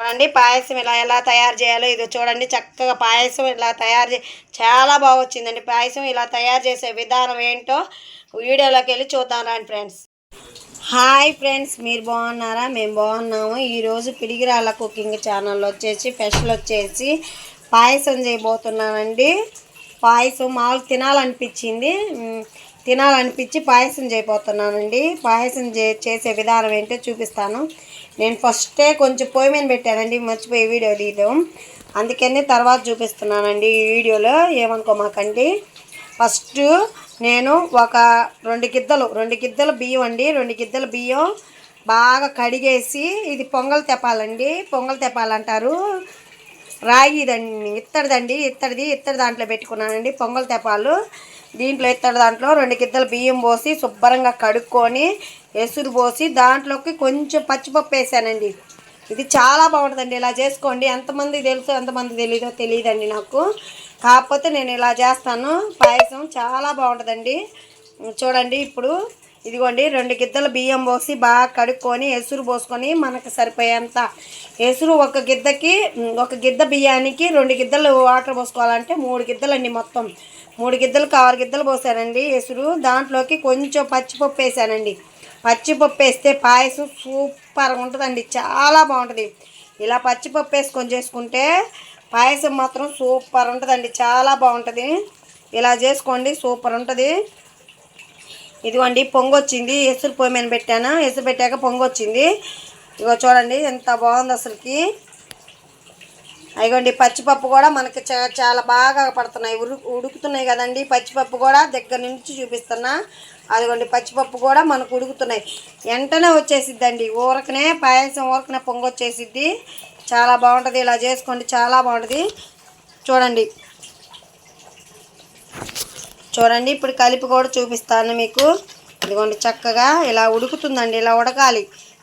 చూడండి పాయసం ఇలా ఎలా తయారు చేయాలో ఇది చూడండి చక్కగా పాయసం ఇలా తయారు చే చాలా బాగా వచ్చిందండి పాయసం ఇలా తయారు చేసే విధానం ఏంటో వీడియోలోకి వెళ్ళి చూద్దాం రాండి ఫ్రెండ్స్. హాయ్ ఫ్రెండ్స్ మీరు బాగున్నారా? మేము బాగున్నాము. ఈరోజు పిడిగిరాల కుకింగ్ ఛానల్ వచ్చేసి స్పెషల్ వచ్చేసి పాయసం చేయబోతున్నానండి. పాయసం మామూలు తినాలనిపించింది. తినాలనిపించి పాయసం చేయబోతున్నానండి. పాయసం చే చేసే విధానం ఏంటో చూపిస్తాను. నేను ఫస్టే కొంచెం పొయ్యి మీద పెట్టానండి మర్చిపోయి వీడియో తీయడం. అందుకని తర్వాత చూపిస్తున్నానండి ఈ వీడియోలో ఏమనుకోమాకండి. ఫస్ట్ నేను ఒక రెండు గిద్దలు రెండు గిద్దలు బియ్యం అండి రెండు గిద్దలు బియ్యం బాగా కడిగేసి ఇది పొంగల్ తెప్పాలండి. పొంగల్ తెప్పాలంటారు. రాగిదండి ఇత్తడిదండి ఇత్తడిది ఇత్తడి దాంట్లో పెట్టుకున్నానండి. పొంగల్ తెపాలు దీంట్లో ఇత్తడి దాంట్లో రెండు గిద్దలు బియ్యం పోసి శుభ్రంగా కడుక్కొని ఎసురు పోసి దాంట్లోకి కొంచెం పచ్చిపప్పు వేసానండి. ఇది చాలా బాగుంటుందండి ఇలా చేసుకోండి. ఎంతమంది తెలుసు ఎంతమంది తెలీదో తెలియదండి నాకు. కాకపోతే నేను ఇలా చేస్తాను. పాయసం చాలా బాగుంటుందండి. చూడండి ఇప్పుడు ఇదిగోండి రెండు గిద్దలు బియ్యం పోసి బాగా కడుక్కొని ఎసురు పోసుకొని మనకు సరిపోయేంత. ఎసురు ఒక గిద్దకి ఒక గిద్ద బియ్యానికి రెండు గిద్దలు వాటర్ పోసుకోవాలంటే మూడు గిద్దలండి మొత్తం. మూడు గిద్దలకు ఆరు గిద్దలు పోసానండి ఎసురు. దాంట్లోకి కొంచెం పచ్చిపప్పు వేసానండి. పచ్చిపప్పు వేస్తే పాయసం సూపర్గా ఉంటుందండి చాలా బాగుంటుంది. ఇలా పచ్చిపప్పు వేసుకొని చేసుకుంటే పాయసం మాత్రం సూపర్ ఉంటుందండి చాలా బాగుంటుంది. ఇలా చేసుకోండి సూపర్ ఉంటుంది. ఇదిగోండి పొంగొచ్చింది. ఎసురు పొయ్యి మీద పెట్టాను. ఎసురు పెట్టాక పొంగొచ్చింది. ఇగో చూడండి ఎంత బాగుంది అసలుకి. అయిగోండి పచ్చిపప్పు కూడా మనకి చాలా బాగా పడుతున్నాయి. ఉడు ఉడుకుతున్నాయి కదండి. పచ్చిపప్పు కూడా దగ్గర నుంచి చూపిస్తున్నా. అదిగోండి పచ్చిపప్పు కూడా మనకు ఉడుకుతున్నాయి. వెంటనే వచ్చేసిద్దండి. ఊరకనే పాయసం ఊరకనే పొంగొచ్చేసిద్ది. చాలా బాగుంటుంది. ఇలా చేసుకోండి చాలా బాగుంటుంది. చూడండి. చూడండి ఇప్పుడు కలిపి కూడా చూపిస్తాను మీకు. ఇదిగోండి చక్కగా ఇలా ఉడుకుతుందండి ఇలా ఉడకాలి.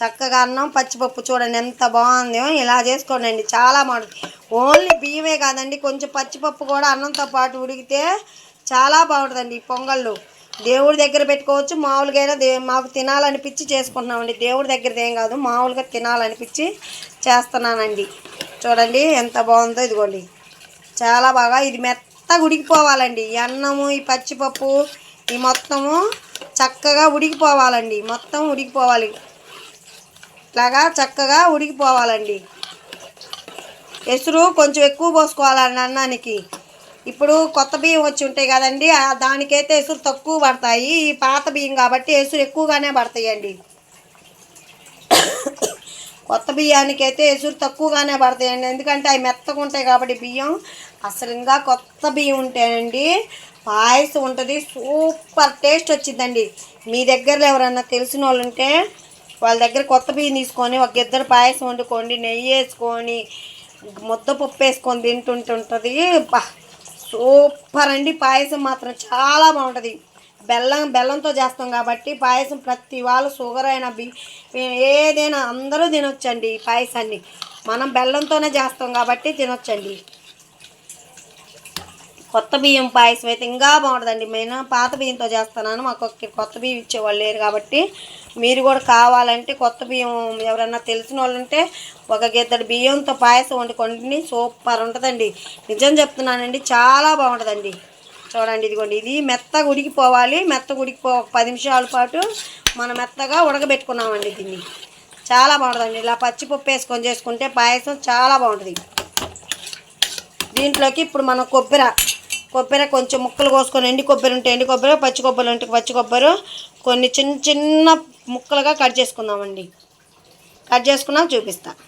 చక్కగా అన్నం పచ్చిపప్పు చూడండి ఎంత బాగుందో ఇలా చేసుకోండి చాలా బాగుంటుంది. ఓన్లీ బియ్యమే కాదండి కొంచెం పచ్చిపప్పు కూడా అన్నంతో పాటు ఉడికితే చాలా బాగుంటుందండి ఈ పొంగళ్ళు. దేవుడి దగ్గర పెట్టుకోవచ్చు మామూలుగా అయినా దే మాకు తినాలనిపించి చేసుకుంటున్నామండి. దేవుడి దగ్గరది ఏం కాదు మామూలుగా తినాలనిపించి చేస్తున్నానండి. చూడండి ఎంత బాగుందో ఇదిగోండి. చాలా బాగా ఇది మెత్త మెత్తగా ఉడికిపోవాలండి. ఈ అన్నము ఈ పచ్చిపప్పు ఈ మొత్తము చక్కగా ఉడికిపోవాలండి. మొత్తం ఉడికిపోవాలి. ఇలాగా చక్కగా ఉడికిపోవాలండి. ఎసురు కొంచెం ఎక్కువ పోసుకోవాలండి అన్నానికి. ఇప్పుడు కొత్త బియ్యం వచ్చి ఉంటాయి కదండి దానికైతే ఎసురు తక్కువ పడతాయి. ఈ పాత బియ్యం కాబట్టి ఎసురు ఎక్కువగానే పడతాయండి. కొత్త బియ్యానికి అయితే ఎసురు తక్కువగానే పడతాయండి. ఎందుకంటే అవి మెత్తగా ఉంటాయి కాబట్టి బియ్యం అసలు ఇంకా కొత్త బియ్యం ఉంటాయండి పాయసం ఉంటుంది. సూపర్ టేస్ట్ వచ్చిందండి. మీ దగ్గరలో ఎవరన్నా తెలిసిన వాళ్ళు ఉంటే వాళ్ళ దగ్గర కొత్త బియ్యం తీసుకొని ఒక ఇద్దరు పాయసం వండుకోండి. నెయ్యి వేసుకొని ముద్దపప్పు వేసుకొని తింటుంటుంటుంది. సూపర్ అండి. పాయసం మాత్రం చాలా బాగుంటుంది. బెల్లం బెల్లంతో చేస్తాం కాబట్టి పాయసం ప్రతి వాళ్ళు షుగర్ అయినా బి ఏదైనా అందరూ తినొచ్చండి ఈ పాయసాన్ని. మనం బెల్లంతోనే చేస్తాం కాబట్టి తినొచ్చండి. కొత్త బియ్యం పాయసం అయితే ఇంకా బాగుంటుందండి. నేను పాత బియ్యంతో చేస్తున్నాను. మాకు కొత్త బియ్యం ఇచ్చేవాళ్ళు లేరు కాబట్టి మీరు కూడా కావాలంటే కొత్త బియ్యం ఎవరన్నా తెలిసిన వాళ్ళు ఉంటే ఒక గిద్దడి బియ్యంతో పాయసం వండుకోండి. సూపర్ ఉంటుందండి. నిజం చెప్తున్నానండి చాలా బాగుంటుందండి. చూడండి ఇదిగోండి. ఇది మెత్తగా ఉడికిపోవాలి. మెత్తగా ఉడికిపో పది నిమిషాల పాటు మనం మెత్తగా ఉడకబెట్టుకున్నామండి దీన్ని. చాలా బాగుంటుందండి. ఇలా పచ్చిపప్పు వేసుకొని చేసుకుంటే పాయసం చాలా బాగుంటుంది. దీంట్లోకి ఇప్పుడు మనం కొబ్బరి కొబ్బరి కొంచెం ముక్కలు కోసుకొని ఎండి కొబ్బరి ఉంటే ఎండి కొబ్బరి పచ్చి కొబ్బరి ఉంటే పచ్చి కొబ్బరి కొన్ని చిన్న చిన్న ముక్కలుగా కట్ చేసుకుందామండి. కట్ చేసుకున్నాక చూపిస్తాను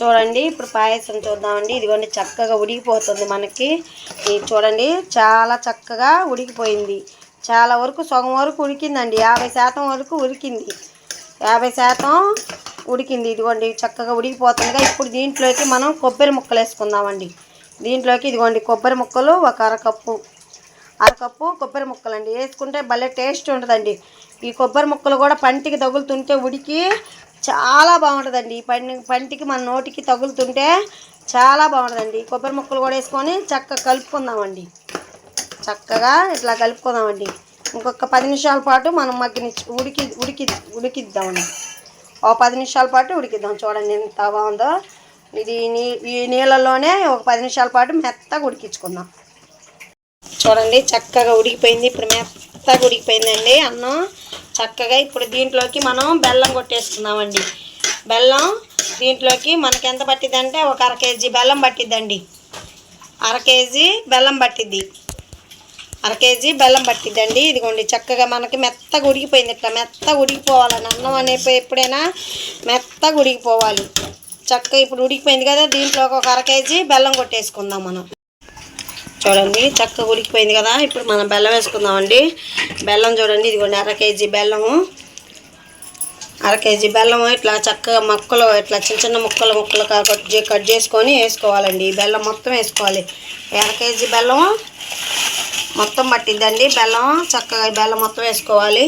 చూడండి ఇప్పుడు పాయసం చూద్దామండి. ఇదిగోండి చక్కగా ఉడికిపోతుంది మనకి. ఇది చూడండి చాలా చక్కగా ఉడికిపోయింది. చాలా వరకు సగం వరకు ఉడికిందండి. యాభై శాతం వరకు ఉడికింది. యాభై శాతం ఉడికింది. ఇదిగోండి చక్కగా ఉడికిపోతుందిగా. ఇప్పుడు దీంట్లోకి మనం కొబ్బరి ముక్కలు వేసుకుందామండి. దీంట్లోకి ఇదిగోండి కొబ్బరి ముక్కలు ఒక అరకప్పు అరకప్పు కొబ్బరి ముక్కలు అండి వేసుకుంటే భలే టేస్ట్ ఉంటుందండి. ఈ కొబ్బరి ముక్కలు కూడా పంటికి తగులుతుంటే ఉడికి చాలా బాగుంటుందండి. ఈ పంటి పంటికి మన నోటికి తగులుతుంటే చాలా బాగుంటుందండి. కొబ్బరి ముక్కలు కూడా వేసుకొని చక్కగా కలుపుకుందామండి. చక్కగా ఇట్లా కలుపుకుందామండి. ఇంకొక పది నిమిషాల పాటు మనం మగ్గని ఉడికి ఉడికి ఉడికిద్దామండి. ఒక పది నిమిషాల పాటు ఉడికిద్దాం. చూడండి ఎంత బాగుందో. ఇది నీ ఈ నీళ్ళలోనే ఒక పది నిమిషాల పాటు మెత్తగా ఉడికించుకుందాం. చూడండి చక్కగా ఉడికిపోయింది. ఇప్పుడు మెత్తగా ఉడికిపోయిందండి అన్నం. చక్కగా ఇప్పుడు దీంట్లోకి మనం బెల్లం కొట్టేసుకుందామండి. బెల్లం దీంట్లోకి మనకి ఎంత పట్టిద్దంటే ఒక అర కేజీ బెల్లం పట్టిద్దండి. అర కేజీ బెల్లం పట్టిద్ది. అర కేజీ బెల్లం పట్టిద్దండి. ఇదిగోండి చక్కగా మనకి మెత్తగా ఉడికిపోయింది. ఇట్లా మెత్తగా ఉడికిపోవాలని అన్నం అనే ఎప్పుడైనా మెత్తగా ఉడికిపోవాలి. చక్కగా ఇప్పుడు ఉడికిపోయింది కదా దీంట్లో ఒక అర కేజీ బెల్లం కొట్టేసుకుందాం మనం. చూడండి చక్కగా ఉడికిపోయింది కదా. ఇప్పుడు మనం బెల్లం వేసుకుందామండి. బెల్లం చూడండి ఇదిగోండి అర కేజీ బెల్లము. అర కేజీ బెల్లం ఇట్లా చక్కగా ముక్కలు ఇట్లా చిన్న చిన్న ముక్కలు ముక్కలు కట్ కట్ చేసుకొని వేసుకోవాలండి. ఈ బెల్లం మొత్తం వేసుకోవాలి. అర కేజీ బెల్లం మొత్తం పట్టిద్దండి. బెల్లం చక్కగా బెల్లం మొత్తం వేసుకోవాలి.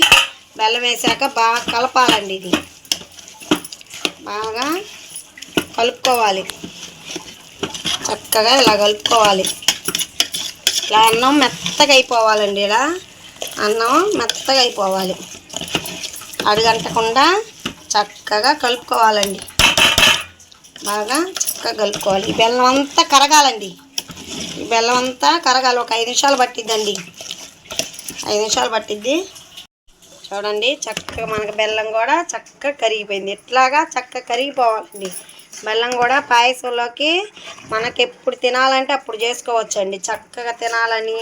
బెల్లం వేసాక బాగా కలపాలండి ఇది. బాగా కలుపుకోవాలి. చక్కగా ఇలా కలుపుకోవాలి. ఇట్లా అన్నం మెత్తగా అయిపోవాలండి ఇలా. అన్నం మెత్తగా అయిపోవాలి. అడుగంటకుండా చక్కగా కలుపుకోవాలండి. బాగా చక్కగా కలుపుకోవాలి. ఈ బెల్లం అంతా కరగాలండి. ఈ బెల్లం అంతా కరగాలి. ఒక ఐదు నిమిషాలు పట్టిద్దండి. ఐదు నిమిషాలు పట్టిద్ది. చూడండి చక్కగా మనకి బెల్లం కూడా చక్కగా కరిగిపోయింది. ఇట్లాగా చక్కగా కరిగిపోవాలండి. బెల్లం కూడా పాయసంలోకి మనకి ఎప్పుడు తినాలంటే అప్పుడు చేసుకోవచ్చండి. చక్కగా తినాలని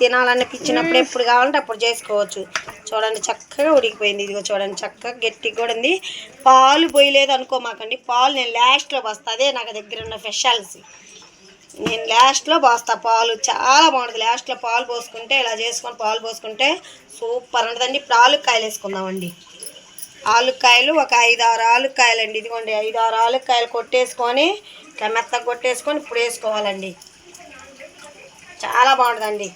తినాలనిపించినప్పుడు ఎప్పుడు కావాలంటే అప్పుడు చేసుకోవచ్చు. చూడండి చక్కగా ఉడికిపోయింది. ఇదిగో చూడండి చక్కగా గట్టిగా కూడా ఉంది. పాలు పోయలేదు అనుకోమాకండి పాలు నేను లాస్ట్లో పోస్తా. అదే నాకు దగ్గర ఉన్న స్పెషాలిటీ నేను లాస్ట్లో పోస్తా పాలు. చాలా బాగుంటుంది. లాస్ట్లో పాలు పోసుకుంటే ఇలా చేసుకొని పాలు పోసుకుంటే సూపర్ ఉంటుందండి. ఇప్పుడు ఆలుకాయలు వేసుకుందామండి ఆలుకాయలు ఒక ఐదు ఆరు ఆలుకాయలు అండి ఇదిగోండి ఐదు ఆరు ఆలుకాయలు కొట్టేసుకొని ఇట్లా మెత్తగా కొట్టేసుకొని ఇప్పుడు వేసుకోవాలండి. చాలా బాగుంటుందండి.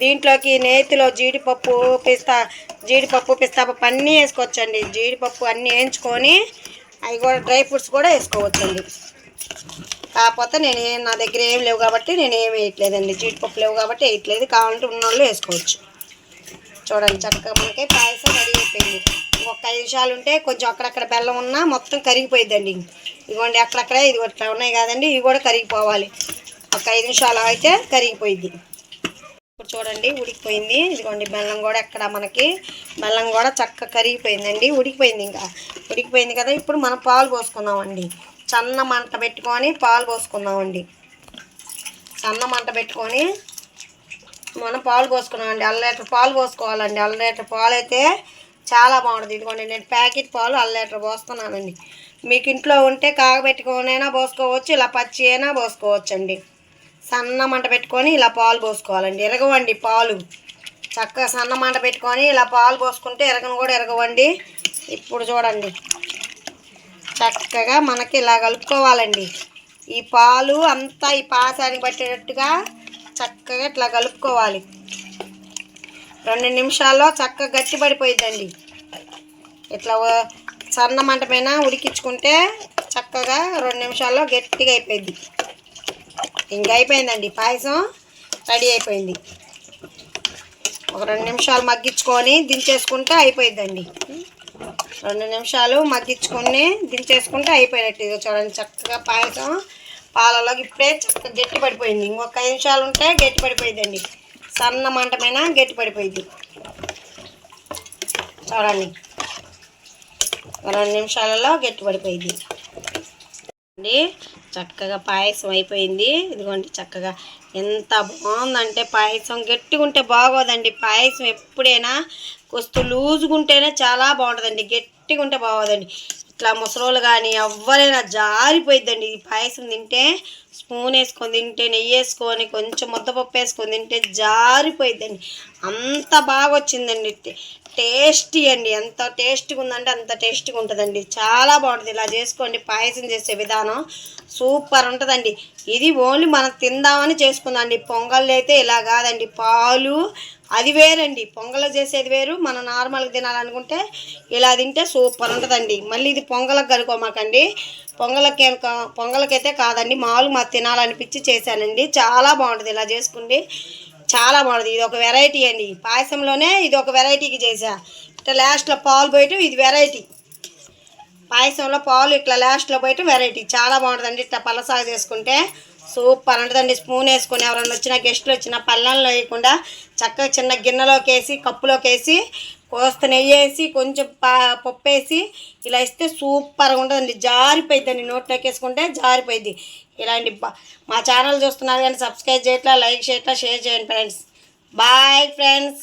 దీంట్లోకి నేతిలో జీడిపప్పు పిస్తా జీడిపప్పు పిస్తాపప్పు అన్నీ వేసుకోవచ్చండి. జీడిపప్పు అన్నీ వేయించుకొని అవి కూడా డ్రై ఫ్రూట్స్ కూడా వేసుకోవచ్చండి. కాకపోతే నేను నా దగ్గర ఏం లేవు కాబట్టి నేను ఏమి వేయట్లేదండి. జీడిపప్పు లేవు కాబట్టి వేయట్లేదు. కావాలంటే ఉన్న వాళ్ళు వేసుకోవచ్చు. చూడండి చక్కగా మనకి పాయసం రెడీ అయిపోయింది. ఒక ఐదు నిమిషాలు ఉంటే కొంచెం అక్కడక్కడ బెల్లం ఉన్నా మొత్తం కరిగిపోయిద్దండి ఇదిగోండి అక్కడక్కడ ఇది ఇట్లా ఉన్నాయి కదండి ఇవి కూడా కరిగిపోవాలి. ఒక ఐదు నిమిషాలు అయితే కరిగిపోయింది ఇప్పుడు చూడండి ఉడికిపోయింది. ఇదిగోండి బెల్లం కూడా ఎక్కడ మనకి బెల్లం కూడా చక్కగా కరిగిపోయిందండి ఉడికిపోయింది ఇంకా. ఉడికిపోయింది కదా ఇప్పుడు మనం పాలు పోసుకుందామండి. సన్న మంట పెట్టుకొని పాలు పోసుకుందామండి. సన్న మంట పెట్టుకొని మనం పాలు పోసుకున్నామండి. అర లీటర్ పాలు పోసుకోవాలండి. అర లీటర్ పాలు అయితే చాలా బాగుంటుంది. ఇదిగోండి నేను ప్యాకెట్ పాలు అర లీటర్ పోస్తున్నానండి. మీకు ఇంట్లో ఉంటే కాగబెట్టుకోనైనా పోసుకోవచ్చు ఇలా పచ్చి అయినా పోసుకోవచ్చండి. సన్న మంట పెట్టుకొని ఇలా పాలు పోసుకోవాలండి. ఎరగవండి పాలు. చక్కగా సన్న మంట పెట్టుకొని ఇలా పాలు పోసుకుంటే ఎరగను కూడా ఎరగవండి. ఇప్పుడు చూడండి. చక్కగా మనకి ఇలా కలుపుకోవాలండి. ఈ పాలు అంతా ఈ పాసానికి పట్టేటట్టుగా చక్కగా ఇట్లా కలుపుకోవాలి. రెండు నిమిషాల్లో చక్కగా గట్టి పడిపోయిద్దండి. ఇట్లా సన్న మంట పైన ఉడికించుకుంటే చక్కగా రెండు నిమిషాల్లో గట్టిగా అయిపోయింది. ఇంకా అయిపోయిందండి. పాయసం రెడీ అయిపోయింది. ఒక రెండు నిమిషాలు మగ్గించుకొని దించేసుకుంటే అయిపోయిందండి రెండు నిమిషాలు మగ్గించుకొని దించేసుకుంటే అయిపోయినట్టు ఇది చూడండి. చక్కగా పాయసం పాలలోకి ఇప్పుడే చక్కగా గట్టి పడిపోయింది. ఇంకొక ఐదు నిమిషాలు ఉంటే గట్టి పడిపోయిందండి సన్న మంటమైన గట్టి పడిపోయింది చూడండి. రెండు నిమిషాలలో గట్టి పడిపోయింది అండి చక్కగా పాయసం అయిపోయింది. ఇదిగోండి చక్కగా ఎంత బాగుందంటే పాయసం. గట్టిగా ఉంటే బాగోదండి. పాయసం ఎప్పుడైనా కొస్తు లూజుగా ఉంటేనే చాలా బాగుంటుందండి. గట్టిగా ఉంటే బాగోదండి. ఇట్లా ముసలోళ్ళు కానీ ఎవ్వరైనా జారిపోయిద్దండి. ఈ పాయసం తింటే స్పూన్ వేసుకొని తింటే నెయ్యి వేసుకొని కొంచెం ముద్దపప్పు వేసుకొని తింటే జారిపోయిందండి అంత బాగా వచ్చిందండి టేస్టీ అండి. ఎంత టేస్టీగా ఉందంటే అంత టేస్టీగా ఉంటుందండి. చాలా బాగుంటుంది. ఇలా చేసుకోండి. పాయసం చేసే విధానం సూపర్ ఉంటుందండి. ఇది ఓన్లీ మనం తిందామని చేసుకుందండి పొంగల్ అయితే ఇలా కాదండి. పాలు అది వేరండి. పొంగల్ చేసేది వేరు. మనం నార్మల్గా తినాలనుకుంటే ఇలా తింటే సూపర్ ఉంటుందండి. మళ్ళీ ఇది పొంగలకు కనుకోమాకండి పొంగలకి పొంగలకైతే కాదండి మామూలు మాకు తినాలనిపించి చేశానండి. చాలా బాగుంటుంది ఇలా చేసుకుంటే. చాలా బాగుంటుంది. ఇది ఒక వెరైటీ అండి. పాయసంలోనే ఇది ఒక వెరైటీకి చేసా ఇట్లా లాస్ట్లో పాలు పోయటం ఇది వెరైటీ. పాయసంలో పాలు ఇట్లా లాస్ట్లో పోయటం వెరైటీ. చాలా బాగుంటుందండి ఇట్లా పలసాగు చేసుకుంటే. సూపర్ ఉంటుందండి స్పూన్ వేసుకొని ఎవరైనా వచ్చినా గెస్ట్లు వచ్చినా పళ్ళల్లో వేయకుండా చక్కగా చిన్న గిన్నెలోకి వేసి కప్పులోకి వేసి కోస్త నెయ్యి వేసి కొంచెం పా పప్పు వేసి ఇలా ఇస్తే సూపర్గా ఉంటుందండి. జారిపోయిద్దండి నోట్లోకి వేసుకుంటే జారిపోయింది ఇలాంటి మా ఛానల్ చూస్తున్నారు కానీ సబ్స్క్రైబ్ చేయట్లా లైక్ చేయట్లా షేర్ చేయండి ఫ్రెండ్స్. Bye friends.